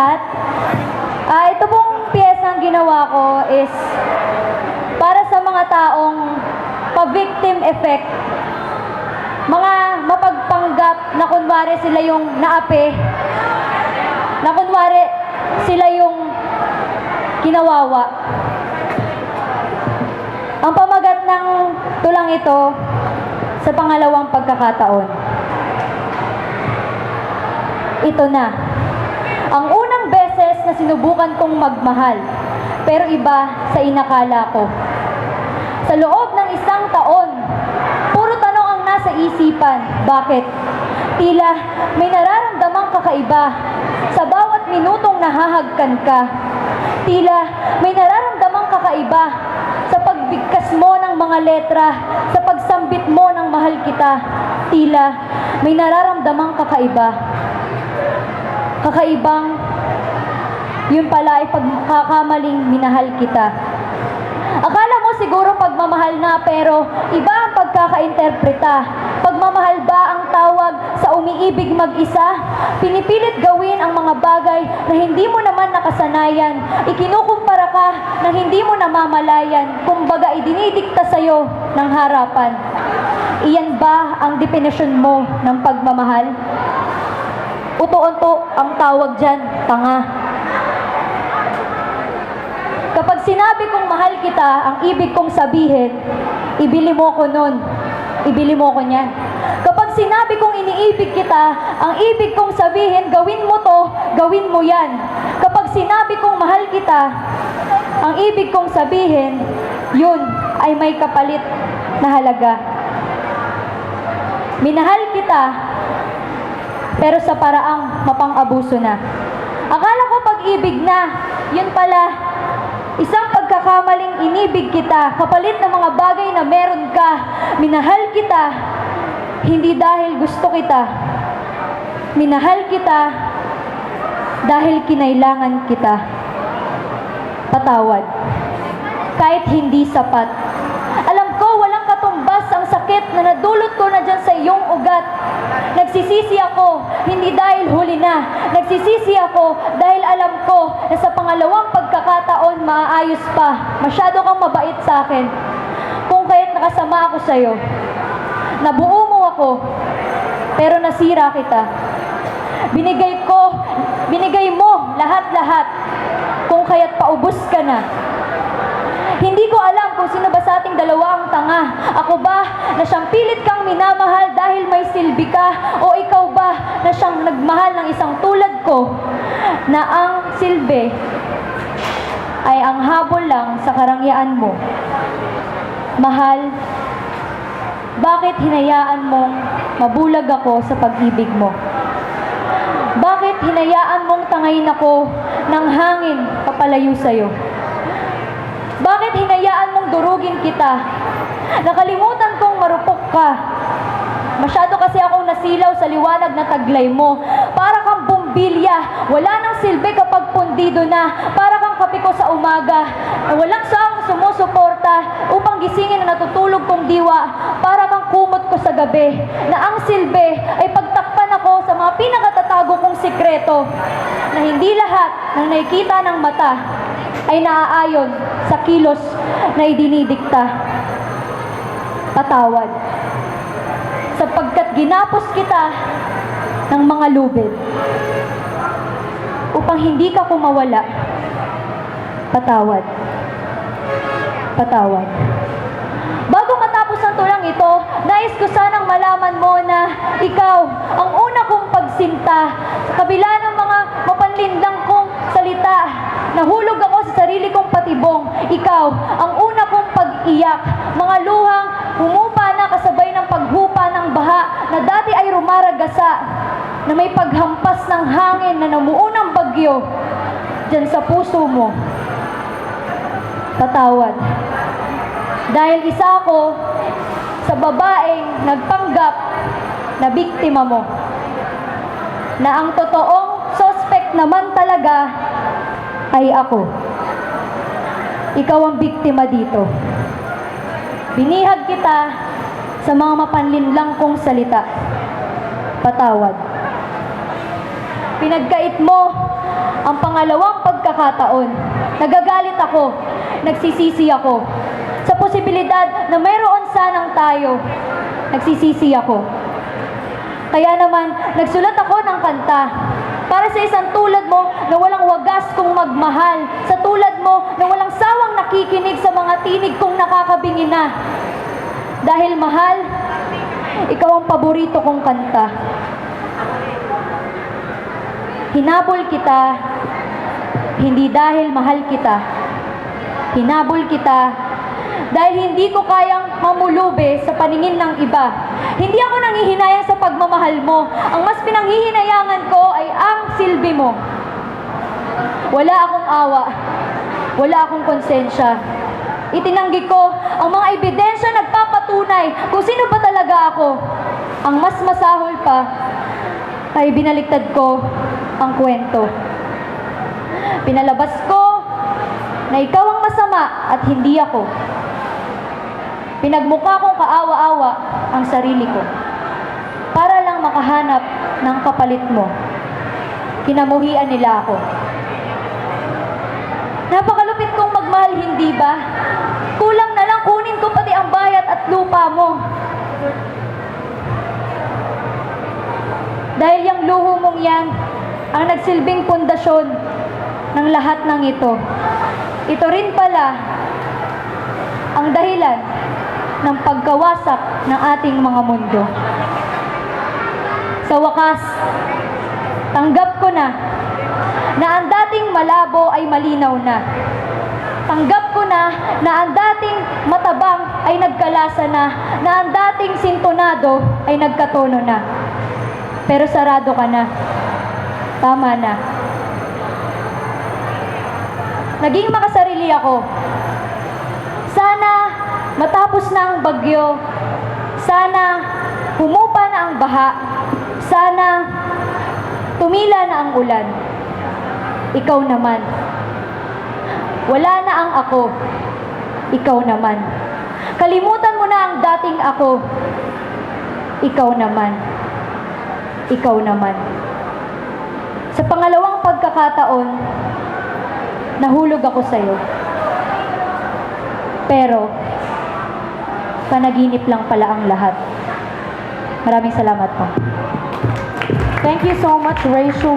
lahat. Ah, ito pong piyesang ginawa ko is para sa mga taong pa-victim effect. Mga mapagpanggap na kunwari sila yung naapi, na kunwari sila yung kinawawa. Ang pamagat ng tulang ito sa pangalawang pagkakataon. Ito na. Na sinubukan kong magmahal, pero iba sa inakala ko. Sa loob ng isang taon, puro tanong ang nasa isipan. Bakit? Tila may nararamdamang kakaiba sa bawat minutong nahahagkan ka. Tila may nararamdamang kakaiba sa pagbigkas mo ng mga letra, sa pagsambit mo ng mahal kita. Tila may nararamdamang kakaiba. Kakaibang yun pala ay pagkakamaling minahal kita. Akala mo siguro pagmamahal na pero iba ang pagkakainterpreta. Pagmamahal ba ang tawag sa umiibig mag-isa? Pinipilit gawin ang mga bagay na hindi mo naman nakasanayan. Ikinukumpara ka na hindi mo namamalayan. Kumbaga idinidikta sa'yo ng harapan. Iyan ba ang definisyon mo ng pagmamahal? Uto-unto ang tawag dyan, tanga. Kapag sinabi kong mahal kita, ang ibig kong sabihin, ibili mo ko nun. Ibili mo ko niyan. Kapag sinabi kong iniibig kita, ang ibig kong sabihin, gawin mo to, gawin mo yan. Kapag sinabi kong mahal kita, ang ibig kong sabihin, yun ay may kapalit na halaga. Minahal kita, pero sa paraang mapang-abuso na. Akala ko pag-ibig na, yun pala, isang pagkakamaling inibig kita, kapalit ng mga bagay na meron ka, minahal kita, hindi dahil gusto kita, minahal kita dahil kinailangan kita. Patawad. Kahit hindi sapat. Alam ko, walang katumbas ang sakit na nadulot ko na dyan sa ugat. Nagsisisi ako, hindi dahil huli na. Nagsisisi ako dahil alam ko na sa pangalawang pagkakataon maaayos pa. Masyado kang mabait sa akin. Kung kaya't nakasama ako sa'yo. Nabuo mo ako, pero nasira kita. Binigay ko, binigay mo lahat-lahat. Kung kaya't paubos ka na. Hindi ko alam kung sino ba sa ating dalawa ang tanga. Ako ba na siyang pilit kang minamahal dahil may silbi ka? O ikaw ba na siyang nagmahal ng isang tulad ko na ang silbi ay ang habol lang sa karangyaan mo? Mahal, bakit hinayaan mong mabulag ako sa pag-ibig mo? Bakit hinayaan mong tangayin ako ng hangin papalayo sa'yo? Bakit hinayaan mong durugin kita? Nakalimutan kong marupok ka. Masyado kasi akong nasilaw sa liwanag na taglay mo. Para kang bumbilya, wala nang silbi kapag pundido na. Para kang kape ko sa umaga, na walang saang sumusuporta upang gisingin ang natutulog kong diwa. Para kang kumot ko sa gabi, na ang silbi ay pagtakpan ako sa mga pinakatatago kong sikreto. Na hindi lahat ng nakikita ng mata ay naaayon sa kilos na idinidikta. Patawad. Sapagkat ginapos kita ng mga lubid upang hindi ka kumawala. Patawad. Patawad. Bago matapos ang tulang ito, nais ko sanang malaman mo na ikaw ang una kong pagsinta sa kabila ng mga mapanlindang kong salita. Nahulog ako sa sarili kong patibong. Ikaw ang una kong pag-iyak. Mga luhang humupa na kasabay ng paghupa ng baha na rumaragasa na may paghampas ng hangin na namuunang bagyo dyan sa puso mo. Patawad. Dahil isa ako sa babaeng nagpanggap na biktima mo. Na ang totoong suspect naman talaga ay ako. Ikaw ang biktima dito. Binihag kita sa mga mapanlinlang kong salita. Patawad. Pinagkait mo Ang pangalawang pagkakataon, nagagalit ako, nagsisisi ako. Sa posibilidad na mayroon sanang tayo, nagsisisi ako. Kaya naman, nagsulat ako ng kanta para sa isang tulad mo na walang wagas kung magmahal, sa tulad mo na walang sawang nakikinig sa mga tinig kong nakakabingi na. Dahil mahal, ikaw ang paborito kong kanta. Hinabol kita, hindi dahil mahal kita. Hinabol kita dahil hindi ko kayang mamulube sa paningin ng iba. Hindi ako nanghihinayang sa pagmamahal mo. Ang mas pinanghihinayangan ko ay ang silbi mo. Wala akong awa. Wala akong konsensya. Itinanggi ko ang mga ebidensya nagpapatunay kung sino ba talaga ako. Ang mas masahol pa ay binaliktad ko ang kwento. Pinalabas ko na ikaw ang masama at hindi ako. Pinagmukha kong kaawa-awa ang sarili ko para lang makahanap ng kapalit mo. Kinamuhian nila ako. Napakalupit kong magmahal, hindi ba? Kulang na ang bayat at lupa mo. Dahil yung luho mong yan, ang nagsilbing pundasyon ng lahat ng ito. Ito rin pala ang dahilan ng pagkawasak ng ating mga mundo. Sa wakas, tanggap ko na na ang dating malabo ay malinaw na. Tanggap ko na na ang dating matabang ay nagkalasa na, na ang dating sintonado ay nagkatono na. Pero sarado ka na. Tama na. Naging makasarili ako. Sana matapos na ang bagyo. Sana humupa na ang baha. Sana tumila na ang ulan. Ikaw naman. Wala na ang ako. Ikaw naman. Kalimutan mo na ang dating ako. Ikaw naman. Ikaw naman. Sa pangalawang pagkakataon, nahulog ako sa'yo. Pero, panaginip lang pala ang lahat. Maraming salamat po. Thank you so much, Rachel